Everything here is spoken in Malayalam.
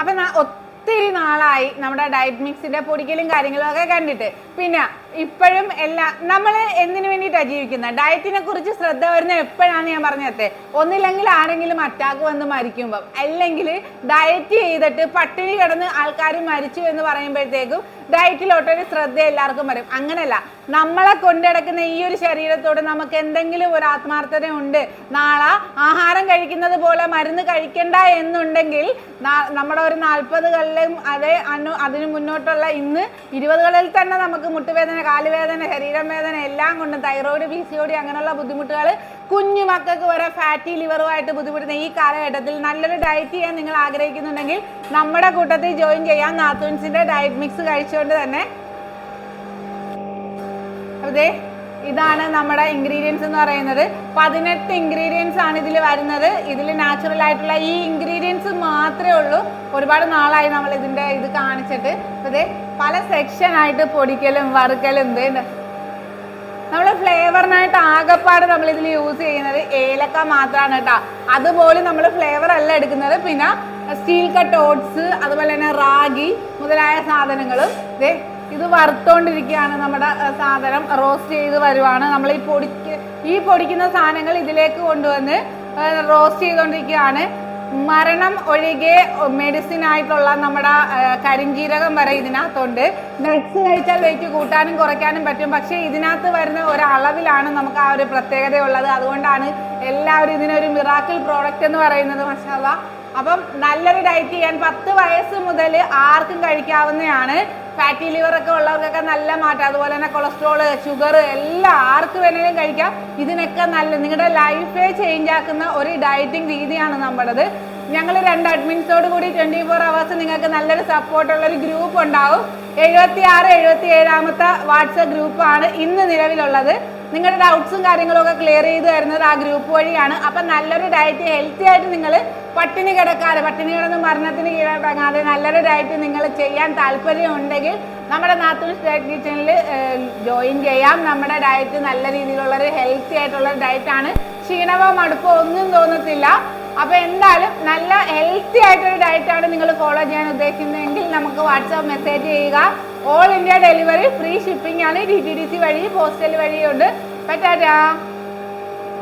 അപ്പൊ നാ- ഒത്തിരി നാളായി നമ്മുടെ ഡയറ്റ് മിക്സിന്റെ പൊടിക്കലും കാര്യങ്ങളും ഒക്കെ കണ്ടിട്ട്. പിന്നെ ഇപ്പോഴും എല്ലാ നമ്മൾ എന്തിനു വേണ്ടിയിട്ടാണ് ജീവിക്കുന്നത് ഡയറ്റിനെ കുറിച്ച് ശ്രദ്ധ വരുന്ന എപ്പോഴാണ് ഞാൻ പറഞ്ഞത്? ഒന്നില്ലെങ്കിൽ ആരെങ്കിലും അറ്റാക്ക് വന്ന് മരിക്കുമ്പം. അല്ലെങ്കിൽ ഡയറ്റ് ചെയ്തിട്ട് പട്ടിണി കിടന്ന് ആൾക്കാർ മരിച്ചു എന്ന് പറയുമ്പോഴത്തേക്കും ഡയറ്റിലോട്ടൊരു ശ്രദ്ധ എല്ലാവർക്കും വരും. അങ്ങനല്ല. നമ്മളെ കൊണ്ടിടക്കുന്ന ഈ ഒരു ശരീരത്തോട് നമുക്ക് എന്തെങ്കിലും ഒരു ആത്മാർത്ഥത ഉണ്ട്. നാളെ ആഹാരം കഴിക്കുന്നത് പോലെ മരുന്ന് കഴിക്കണ്ട എന്നുണ്ടെങ്കിൽ നമ്മുടെ ഒരു നാൽപ്പതുകളിലും അതേ അനു അതിന് മുന്നോട്ടുള്ള ഇന്ന് ഇരുപതുകളിൽ തന്നെ നമുക്ക് മുട്ടുവേദന കാലുവേദന ശരീരം വേദന എല്ലാം കൊണ്ട് തൈറോയിഡ് പി സി ഒടി അങ്ങനെയുള്ള ബുദ്ധിമുട്ടുകൾ കുഞ്ഞു മക്കൾക്ക് വരെ ഫാറ്റി ലിവറുമായിട്ട് ബുദ്ധിമുട്ടുന്ന ഈ കാലഘട്ടത്തിൽ നല്ലൊരു ഡയറ്റ് ചെയ്യാൻ നിങ്ങൾ ആഗ്രഹിക്കുന്നുണ്ടെങ്കിൽ നമ്മുടെ കൂട്ടത്തിൽ ജോയിൻ ചെയ്യാം നാത്തൂൻസിന്റെ ഡയറ്റ് മിക്സ് കഴിച്ചുകൊണ്ട് തന്നെ. അതെ. ഇതാണ് നമ്മുടെ ഇൻഗ്രീഡിയൻസ് എന്ന് പറയുന്നത്. പതിനെട്ട് ഇൻഗ്രീഡിയൻസ് ആണ് ഇതിൽ വരുന്നത്. ഇതിൽ നാച്ചുറൽ ആയിട്ടുള്ള ഈ ഇൻഗ്രീഡിയൻസ് മാത്രമേ ഉള്ളൂ. ഒരുപാട് നാളായി നമ്മൾ ഇതിന്റെ ഇത് കാണിച്ചിട്ട്. അതെ പല സെക്ഷൻ ആയിട്ട് പൊടിക്കലും വറുക്കലും ഇത് നമ്മൾ ഫ്ലേവറിനായിട്ട് ആകപ്പാട് നമ്മൾ ഇതിൽ യൂസ് ചെയ്യുന്നത് ഏലക്ക മാത്രമാണ് കേട്ടോ. അതുപോലെ നമ്മൾ ഫ്ലേവർ അല്ല എടുക്കുന്നത്. പിന്നെ സ്റ്റീൽ കട്ട് ഓട്സ് അതുപോലെ തന്നെ റാഗി മുതലായ സാധനങ്ങളും. ദേ ഇത് വറുത്തോണ്ടിരിക്കുകയാണ് നമ്മുടെ സാധനം. റോസ്റ്റ് ചെയ്ത് വരുവാണ്. നമ്മൾ ഈ പൊടിക്ക് ഈ പൊടിക്കുന്ന സാധനങ്ങൾ ഇതിലേക്ക് കൊണ്ടുവന്ന് റോസ്റ്റ് ചെയ്തുകൊണ്ടിരിക്കുകയാണ് മരണം ഒഴികെ മെഡിസിൻ ആയിട്ടുള്ള നമ്മുടെ കരിഞ്ജീരകം വരെ ഇതിനകത്തുണ്ട്. നട്സ് കഴിച്ചാൽ വെയിറ്റ് കൂട്ടാനും കുറയ്ക്കാനും പറ്റും. പക്ഷേ ഇതിനകത്ത് വരുന്ന ഒരളവിലാണ് നമുക്ക് ആ ഒരു പ്രത്യേകതയുള്ളത്. അതുകൊണ്ടാണ് എല്ലാവരും ഇതിനൊരു മിറാക്കിൾ പ്രോഡക്റ്റ് എന്ന് പറയുന്നത് മഷാല അപ്പം നല്ലൊരു ഡയറ്റ് ചെയ്യാൻ പത്ത് വയസ്സ് മുതൽ ആർക്കും കഴിക്കാവുന്നതാണ്. ഫാറ്റി ലിവർ ഒക്കെ ഉള്ളവർക്കൊക്കെ നല്ല മാറ്റം. അതുപോലെ തന്നെ കൊളസ്ട്രോൾ ഷുഗർ എല്ലാം ആർക്ക് വേണമെങ്കിലും കഴിക്കാം. ഇതിനൊക്കെ നല്ല നിങ്ങളുടെ ലൈഫേ ചേഞ്ച് ആക്കുന്ന ഒരു ഡയറ്റിംഗ് രീതിയാണ് നമ്മുടേത് ഞങ്ങൾ രണ്ട് അഡ്മിൻസോട് കൂടി ട്വന്റി ഫോർ അവേഴ്സ് നിങ്ങൾക്ക് നല്ലൊരു സപ്പോർട്ട് ഉള്ള ഒരു ഗ്രൂപ്പ് ഉണ്ടാവും. എഴുപത്തി ആറ് എഴുപത്തി ഏഴാമത്തെ വാട്സപ്പ് ഗ്രൂപ്പാണ് ഇന്ന് നിലവിലുള്ളത്. നിങ്ങളുടെ ഡൗട്ട്സും കാര്യങ്ങളും ഒക്കെ ക്ലിയർ ചെയ്ത് തരുന്നത് ആ ഗ്രൂപ്പ് വഴിയാണ്. അപ്പം നല്ലൊരു ഡയറ്റ് ഹെൽത്തി ആയിട്ട് നിങ്ങൾ പട്ടിണി കിടക്കാതെ പട്ടിണി കിടന്ന് മരണത്തിന് കീഴടങ്ങാതെ നല്ലൊരു ഡയറ്റ് നിങ്ങൾ ചെയ്യാൻ താല്പര്യം ഉണ്ടെങ്കിൽ നമ്മുടെ നാത്തു സ്റ്റേറ്റ് കിച്ചണിൽ ജോയിൻ ചെയ്യാം. നമ്മുടെ ഡയറ്റ് നല്ല രീതിയിലുള്ളൊരു ഹെൽത്തി ആയിട്ടുള്ള ഡയറ്റാണ് ക്ഷീണമോ മടുപ്പോ ഒന്നും തോന്നത്തില്ല. അപ്പൊ എന്തായാലും നല്ല ഹെൽത്തി ആയിട്ടൊരു ഡയറ്റ് ആണ് നിങ്ങൾ ഫോളോ ചെയ്യാൻ ഉദ്ദേശിക്കുന്നതെങ്കിൽ നമുക്ക് വാട്സാപ്പ് മെസ്സേജ് ചെയ്യുക. All India delivery free shipping ആണ്. ഡി ടി ഡി സി വഴി പോസ്റ്റൽ വഴിയുണ്ട്. പറ്റാറ്റാ